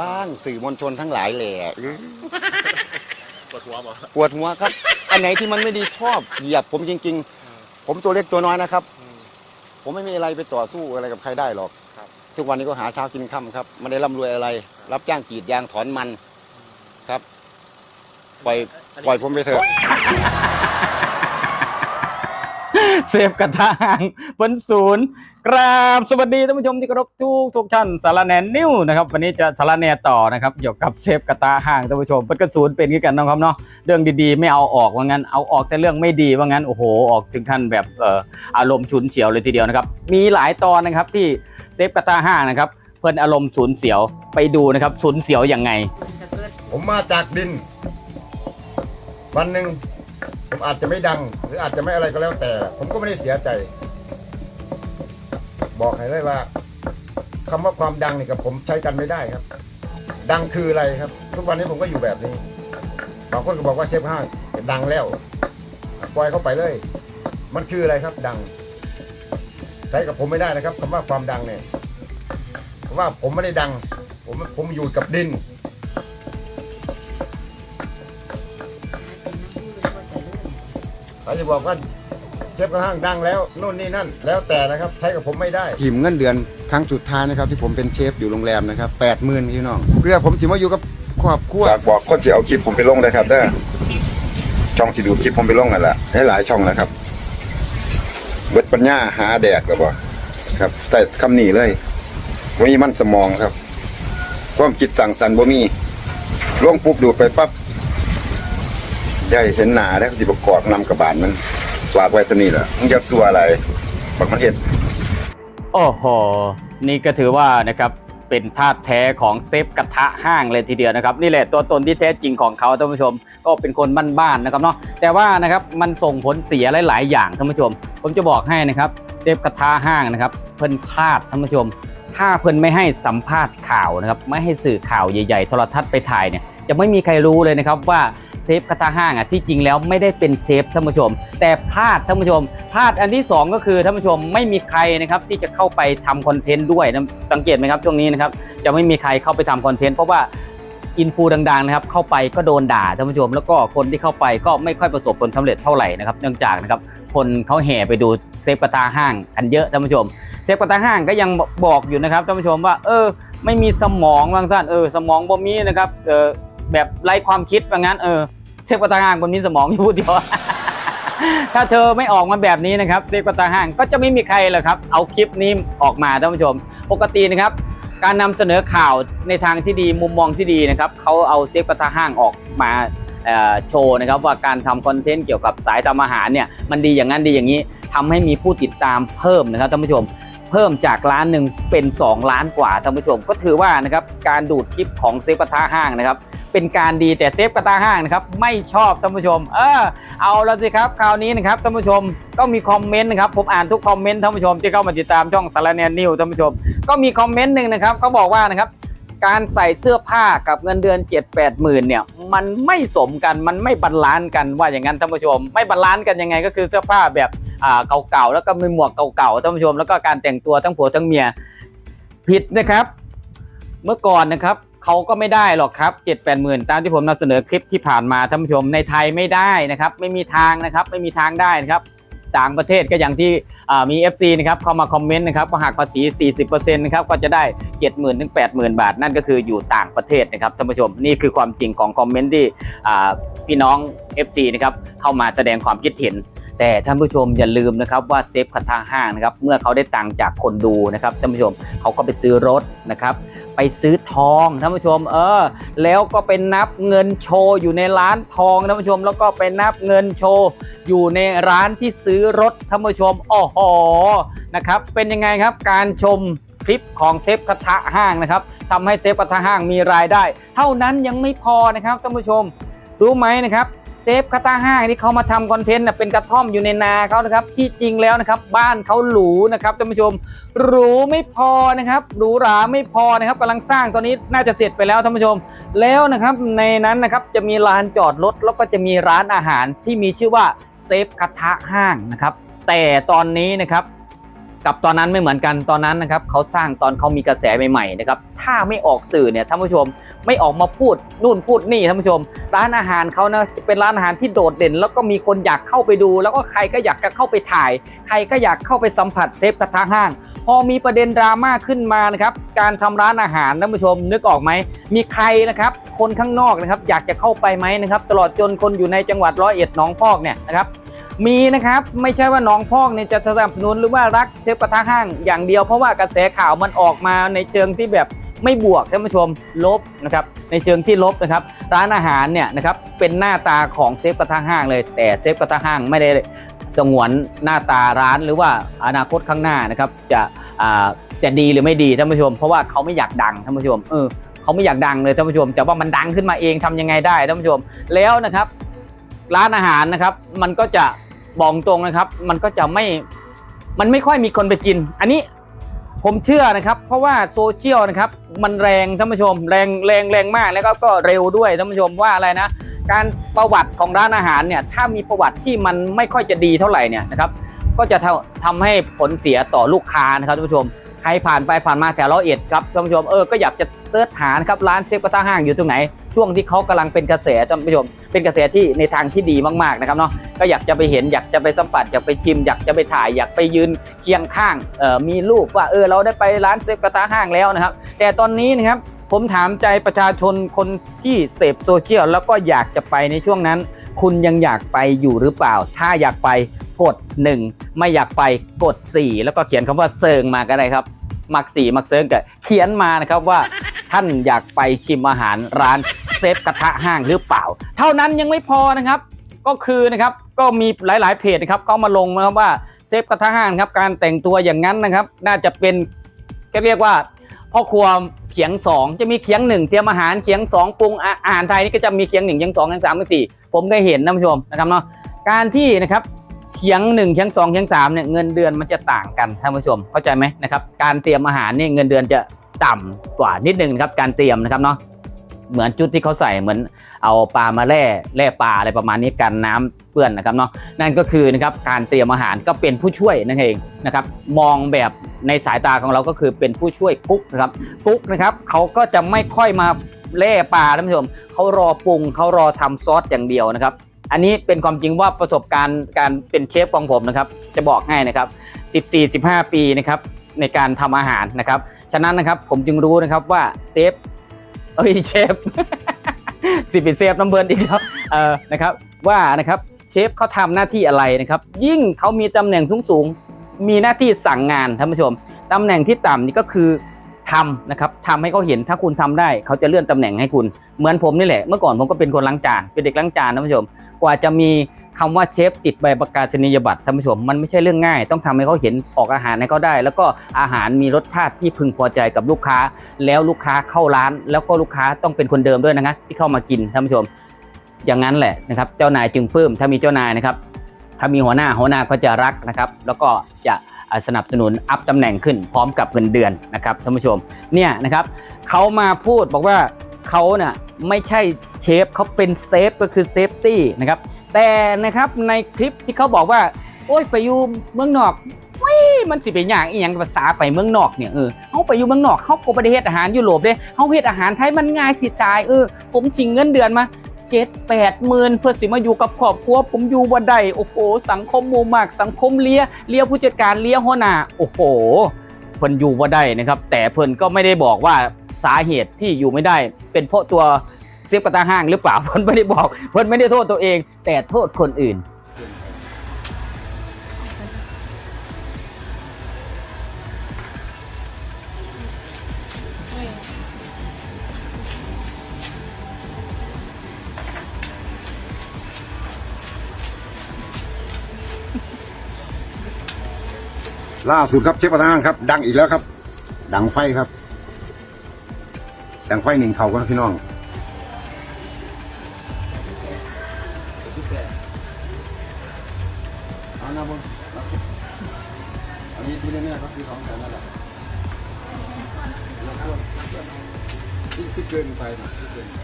บ้างสื่อมวลชนทั้งหลายแหละอื้อปวดหัวบ่ปวดหัวครับ อันไหนที่มันไม่ดีชอบเหยียบผมจริง ๆ ผมตัวเล็กตัวน้อยนะครับ ผมไม่มีอะไรไปต่อสู้อะไรกับใครได้หรอกครับทุกวันนี้ก็หาเช้ากินค่ำครับไม่ได้ร่ำรวยอะไร รับจ้างกรีดยางถอนมันครับ ปล่อยปล่อยผมไปเถอะ เซฟกระทางบนศูนย์กราบสวัสดีท่านผู้ชมที่เคารพทุกทุกท่านสารแหนนิ้วนะครับวันนี้จะสารแหนต่อนะครับเกี่ยวกับเซฟกระตาห่างท่านผู้ชมเป็นกระศูนย์เป็นกันนะครับเนาะเรื่องดีๆ ไม่เอาออกว่างั้นเอาออกแต่เรื่องไม่ดีว่างั้นโอ้โหออกถึงขั้นแบบเอ่ออารมณ์ฉุนเฉียวเลยทีเดียวนะครับมีหลายตอนนะครับที่เซฟกระตาห่างนะครับเพื่อนอารมณ์ฉุนเฉียวไปดูนะครับฉุนเฉียวยังไง ผมมาจากดิน วันหนึ่ง ผมอาจจะไม่ดัง หรืออาจจะไม่อะไรก็แล้วแต่ ผมก็ไม่ได้เสียใจ บอกให้เลยว่าคำว่าความดังนี่กับผมใช้กันไม่ได้ครับ ดังคืออะไรครับ ทุกวันนี้ผมก็อยู่แบบนี้บางคนก็บอกว่าเชฟห้างดังแล้วปล่อยเข้าไปเลย มันคืออะไรครับ ดัง ใช้กับผมไม่ได้นะครับคำว่าความดังเนี่ยเพราะว่าผมไม่ได้ดัง ผมผมอยู่กับดิน เขาจะบอกว่าเชฟกระห้างดังแล้วนู่นนี่นั่น แล้วแต่นะครับใช้กับผมไม่ได้ทีมเงินเดือนครั้งสุดท้ายนะครับที่ผมเป็นเชฟอยู่โรงแรมนะครับแปดหมื่นพี่น้องเพื่อผมสิมาอยู่กับครอบครัวฝากบอกคนที่เอาคลิปผมไปลงนะครับเด้อช่องที่ดูคลิปผมไปลงนั่นแหละให้หลายช่องนะครับเบิดปัญญาหาแดกหรือบ่ครับแต่คำนี้เลยบ่มีมันสมองครับ ความคิดสั่งสรรค์บ่มีลงปุ๊บดูไปปั๊บ ได้เห็นหน้าแล้วที่ประกอบนำกระบาลมันฝากไว้ตัวนี้แหละมึงจะสัวอะไรบักมันเห็นโอ้โห นี่ก็ถือว่านะครับเป็นธาตุแท้ของเซฟกระทะห้างเลยทีเดียวนะครับ นี่แหละตัวตนที่แท้จริงของเขาท่านผู้ชม ก็เป็นคนบ้านๆนะครับเนาะแต่ว่านะครับมันส่งผลเสียหลายๆอย่างท่านผู้ชม ผมจะบอกให้นะครับเซฟกระทะห้างนะครับเพิ่นพลาดท่านผู้ชม ถ้าเพิ่นไม่ให้สัมภาษณ์ข่าวนะครับไม่ให้สื่อข่าวใหญ่ๆโทรทัศน์ไปถ่ายเนี่ยจะไม่มีใครรู้เลยนะครับว่า เซฟกระทะห้างอะที่จริงแล้วไม่ได้เป็นเซฟท่านผู้ชม แต่พลาดท่านผู้ชมพลาดอันที่สองก็คือท่านผู้ชมไม่มีใครนะครับที่จะเข้าไปทำคอนเทนต์ด้วยนะสังเกตไหมครับช่วงนี้นะครับจะไม่มีใครเข้าไปทำคอนเทนต์เพราะว่าอินฟูดังๆนะครับเข้าไปก็โดนด่าท่านผู้ชม แล้วก็คนที่เข้าไปก็ไม่ค่อยประสบผลสำเร็จเท่าไหร่นะครับเนื่องจากนะครับคนเขาแห่ไปดูเซฟกระตาห้างกันเยอะท่านผู้ชม เซฟกระตาห้างก็ยังบอกอยู่นะครับท่านผู้ชมว่า เออ ไม่มีสมองบางสั้นเออสมองบ่มีนะครับเออ แบบไร้ความคิดว่างั้นเออเซฟกระตาห้างบนมีสมองอยู่พูดเดียวถ้าเธอไม่ออกมาแบบนี้นะครับเซฟกระตาห้างก็จะไม่มีใครเลยครับ เอาคลิปนี้ออกมาท่านผู้ชม ปกตินะครับ การนำเสนอข่าวในทางที่ดีมุมมองที่ดีนะครับเขาเอาเซฟกระทะห้างออกมาโชว์นะครับว่าการทำคอนเทนต์เกี่ยวกับสายทำอาหารเนี่ยมันดีอย่างนั้นดีอย่างนี้ทำให้มีผู้ติดตามเพิ่มนะครับท่านผู้ชม เพิ่มจากล้านหนึ่งเป็น 2 ล้านกว่าท่านผู้ชม ก็ถือว่านะครับการดูดคลิปของเซฟกระทะห้างนะครับ เป็นการดีแต่เซฟกระทะห้างนะครับไม่ชอบท่านผู้ชม เออเอาแล้วสิครับคราวนี้นะครับท่านผู้ชมก็มีคอมเมนต์นะครับผมอ่านทุกคอมเมนต์ท่านผู้ชมที่เข้ามาติดตามช่องสารแนนนิวท่านผู้ชม ก็มีคอมเมนต์หนึ่งนะครับเขาบอกว่านะครับการใส่เสื้อผ้ากับเงินเดือน 7 8หมื่นเนี่ยมันไม่สมกันมันไม่บรรลานซ์กันว่าอย่างนั้นท่านผู้ชม ไม่บรรลานซ์กันยังไงก็คือเสื้อผ้าแบบเก่าๆแล้วก็มีหมวกเก่าๆท่านผู้ชม แล้วก็การแต่งตัวทั้งผัวทั้งเมียผิดนะครับ เมื่อก่อนนะครับ เขาก็ไม่ได้หรอกครับ7 8หมื่นตามที่ผมนำเสนอคลิปที่ผ่านมาท่านผู้ชมในไทยไม่ได้นะครับ ไม่มีทางนะครับ ไม่มีทางได้นะครับต่างประเทศก็อย่างที่มี FC นะครับเข้ามาคอมเมนต์นะครับว่าหากภาษี 40%นะครับก็จะได้ 70,000ถึง80,000 บาท นั่นก็คืออยู่ต่างประเทศนะครับท่านผู้ชมนี่คือความจริงของคอมเมนต์ที่พี่น้อง FC นะครับเข้ามาแสดงความคิดเห็น แต่ท่านผู้ชมอย่าลืมนะครับว่าเซฟคาทาห้างนะครับเมื่อเขาได้ตังค์จากคนดูนะครับท่านผู้ชมเขาก็ไปซื้อรถนะครับไปซื้อทองท่านผู้ชมเออแล้วก็ไปนับเงินโชว์อยู่ในร้านทองท่านผู้ชม แล้วก็ไปนับเงินโชว์อยู่ในร้านที่ซื้อรถท่านผู้ชมโอ้โหนะครับเป็นยังไงครับการชมคลิปของเซฟกระทะห้างนะครับทำให้เซฟกระทะห้างมีรายได้ เท่านั้นยังไม่พอนะครับท่านผู้ชม รู้ไหมนะครับ เซฟคาตาห้างที่เขามาทำคอนเทนต์เป็นกระท่อมอยู่ในนาเขานะครับ ที่จริงแล้วนะครับ บ้านเขาหรูนะครับท่านผู้ชมหรูไม่พอนะครับหรูหราไม่พอนะครับกำลังสร้างตอนนี้น่าจะเสร็จไปแล้วท่านผู้ชม แล้วนะครับในนั้นนะครับจะมีลานจอดรถแล้วก็จะมีร้านอาหารที่มีชื่อว่าเซฟกระทะห้างนะครับแต่ตอนนี้นะครับ กับตอนนั้นไม่เหมือนกันตอนนั้นนะครับเขาสร้างตอนเขามีกระแสใหม่ๆนะครับถ้าไม่ออกสื่อเนี่ยท่านผู้ชมไม่ออกมาพูดนู่นพูดนี่ท่านผู้ชม ร้านอาหารเขานะจะเป็นร้านอาหารที่โดดเด่น แล้วก็มีคนอยากเข้าไปดู แล้วก็ใครก็อยากจะเข้าไปถ่าย ใครก็อยากเข้าไปสัมผัสเซฟกระทะห้าง พอมีประเด็นดราม่าขึ้นมานะครับการทำร้านอาหารท่านผู้ชม นึกออกไหมมีใครนะครับคนข้างนอกนะครับอยากจะเข้าไปไหมนะครับตลอดจนคนอยู่ในจังหวัดร้อยเอ็ดหนองพอกเนี่ยนะครับ มีนะครับไม่ใช่ว่าน้องพอกเนี่ยจะสนับสนุนหรือว่ารักเชฟกระทะห้างอย่างเดียว เพราะว่ากระแสข่าวมันออกมาในเชิงที่แบบไม่บวกท่านผู้ชมลบนะครับในเชิงที่ลบนะครับร้านอาหารเนี่ยนะครับเป็นหน้าตาของเซฟกระทะห้างเลย แต่เซฟกระทะห้างไม่ได้สงวนหน้าตาร้านหรือว่าอนาคตข้างหน้านะครับจะจะดีหรือไม่ดีท่านผู้ชม เพราะว่าเขาไม่อยากดังท่านผู้ชมเออเขาไม่อยากดังเลยท่านผู้ชมแต่ว่ามันดังขึ้นมาเองทำยังไงได้ท่านผู้ชมแล้วนะครับ ร้านอาหารนะครับ มันก็จะบอกตรงนะครับ มันก็จะไม่มันไม่ค่อยมีคนไปกิน อันนี้ผมเชื่อนะครับ เพราะว่าโซเชียลนะครับ มันแรงท่านผู้ชม แรงแรงแรงมากแล้วก็ก็เร็วด้วยท่านผู้ชมว่าอะไรนะ การประวัติของร้านอาหารเนี่ยถ้ามีประวัติที่มันไม่ค่อยจะดีเท่าไหร่เนี่ยนะครับ ก็จะทำทำให้ผลเสียต่อลูกค้านะครับท่านผู้ชม ใครผ่านไปผ่านมาแถวร้อยเอ็ดครับท่านผู้ชมเออก็อยากจะเสิร์ชหานครับร้านเซฟกระทะห้างอยู่ตรงไหน ช่วงที่เขากำลังเป็นกระแสท่านผู้ชม เป็นกระแสที่ในทางที่ดีมากๆนะครับเนาะก็อยากจะไปเห็นอยากจะไปสัมผัสอยากไปชิม อยากจะไปถ่ายอยากไปยืนเคียงข้างเออมีรูปว่าเออเราได้ไปร้านเซฟกระทะห้างแล้วนะครับ แต่ตอนนี้นะครับผมถามใจประชาชนคนที่เสพโซเชียลแล้วก็อยากจะไปในช่วงนั้น คุณยังอยากไปอยู่หรือเปล่า ถ้าอยากไป กด 1 ไม่อยากไปกด 4 แล้วก็เขียนคำว่าเซิงมาก็ได้ครับ มักสี่มักเซิงก็เขียนมานะครับว่าท่านอยากไปชิมอาหารร้านเซฟกระทะห้างหรือเปล่า เท่านั้นยังไม่พอนะครับ ก็คือนะครับก็มีหลายๆเพจนะครับก็มาลงนะครับว่าเซฟกระทะห้างครับการแต่งตัวอย่างนั้นนะครับ น่าจะเป็นก็เรียกว่าพ่อครัวเขียงสองจะมีเขียงหนึ่งเตรียมอาหารเขียงสองปรุงอาหารไทยนี่ก็จะมีเขียงหนึ่งเขียงสองเขียงสามเขียงสี่ผมเคยเห็นนะผู้ชมนะครับเนาะการที่นะครับ เขียงหนึ่งเขียงสองเขียงสามเนี่ยเงินเดือนมันจะต่างกันท่านผู้ชมเข้าใจไหมนะครับการเตรียมอาหารเนี่ยเงินเดือนจะต่ำกว่านิดนึงนะครับการเตรียมนะครับเนาะเหมือนจุดที่เขาใส่เหมือนเอาปลามาแล่แล่ปลาอะไรประมาณนี้กันน้ำเปื้อนนะครับเนาะนั่นก็คือนะครับการเตรียมอาหารก็เป็นผู้ช่วยนั่นเองนะครับมองแบบในสายตาของเราก็คือเป็นผู้ช่วยกุ๊กนะครับกุ๊กนะครับเขาก็จะไม่ค่อยมาเล่ปลาท่านผู้ชมเขารอปรุงเขารอทำซอสอย่างเดียวนะครับ อันนี้เป็นความจริงว่าประสบการณ์การเป็นเชฟของผมนะครับ จะบอกให้นะครับ 14-15 ปีนะครับในการทำอาหารนะครับ ฉะนั้นนะครับผมจึงรู้นะครับว่าเซฟเอ้ยเชฟสิเป็นเซฟน้ำเบิร์นอีกแล้วเออนะครับว่านะครับเชฟเขาทำหน้าที่อะไรนะครับ ยิ่งเขามีตำแหน่งสูงๆมีหน้าที่สั่งงานท่านผู้ชมตำแหน่งที่ต่ำนี่ก็คือ ทำนะครับทำให้เขาเห็นถ้าคุณทำได้ เขาจะเลื่อนตำแหน่งให้คุณ เหมือนผมนี่แหละ เมื่อก่อนผมก็เป็นคนล้างจานเป็นเด็กล้างจานนะท่านผู้ชม กว่าจะมีคำว่าเชฟติดใบประกาศนียบัตรท่านผู้ชมมันไม่ใช่เรื่องง่าย ต้องทำให้เขาเห็นออกอาหารให้เขาได้ แล้วก็อาหารมีรสชาติที่พึงพอใจกับลูกค้า แล้วลูกค้าเข้าร้าน แล้วก็ลูกค้าต้องเป็นคนเดิมด้วยนะครับที่เข้ามากินท่านผู้ชม อย่างนั้นแหละนะครับเจ้านายจึงปลื้มถ้ามีเจ้านายนะครับถ้ามีหัวหน้าหัวหน้าก็จะรักนะครับ แล้วก็จะ สนับสนุนอัพตำแหน่งขึ้นพร้อมกับเงินเดือนนะครับท่านผู้ชมเนี่ยนะครับเขามาพูดบอกว่าเขาเน่ะไม่ใช่เชฟเขาเป็นเซฟก็คือเซฟตี้นะครับแต่นะครับในคลิปที่เขาบอกว่า โอ้ยไปอยู่เมืองนอกว้ยมันสิเป็นอย่างอีหยังภาษาไปเมืองนอกเนี่ยเออเขาไปอยู่เมืองนอกเขาก็ได้เฮ็ดอาหารยุโรปเด้เขาเฮ็ดอาหารไทยมันง่ายสิตายเออผมชิงเงินเดือนมา เจ็ดแปดหมื่นเพื่อสิมาอยู่กับครอบครัวผมอยู่บ่ได้โอ้โห สังคมมูมาก สังคมเลียเลียผู้จัดการเลียหัวหน้าโอ้โหเพิ่นอยู่บ่ได้นะครับ แต่เพิ่นก็ไม่ได้บอกว่าสาเหตุที่อยู่ไม่ได้ เป็นเพราะตัวเซฟกระตาห้างหรือเปล่าเพิ่นไม่ได้บอกเพิ่นไม่ได้โทษตัวเอง แต่โทษคนอื่น ล่าสุดครับเชฟประทางครับ ดังอีกแล้วครับ ดังไฟครับ ดังไฟหนึ่งเขาครับพี่น้องอาหน้าบนอันนี้ที่แน่ๆก็คือสองแต่นแหละกที่เกินไปนะที่เกินไป。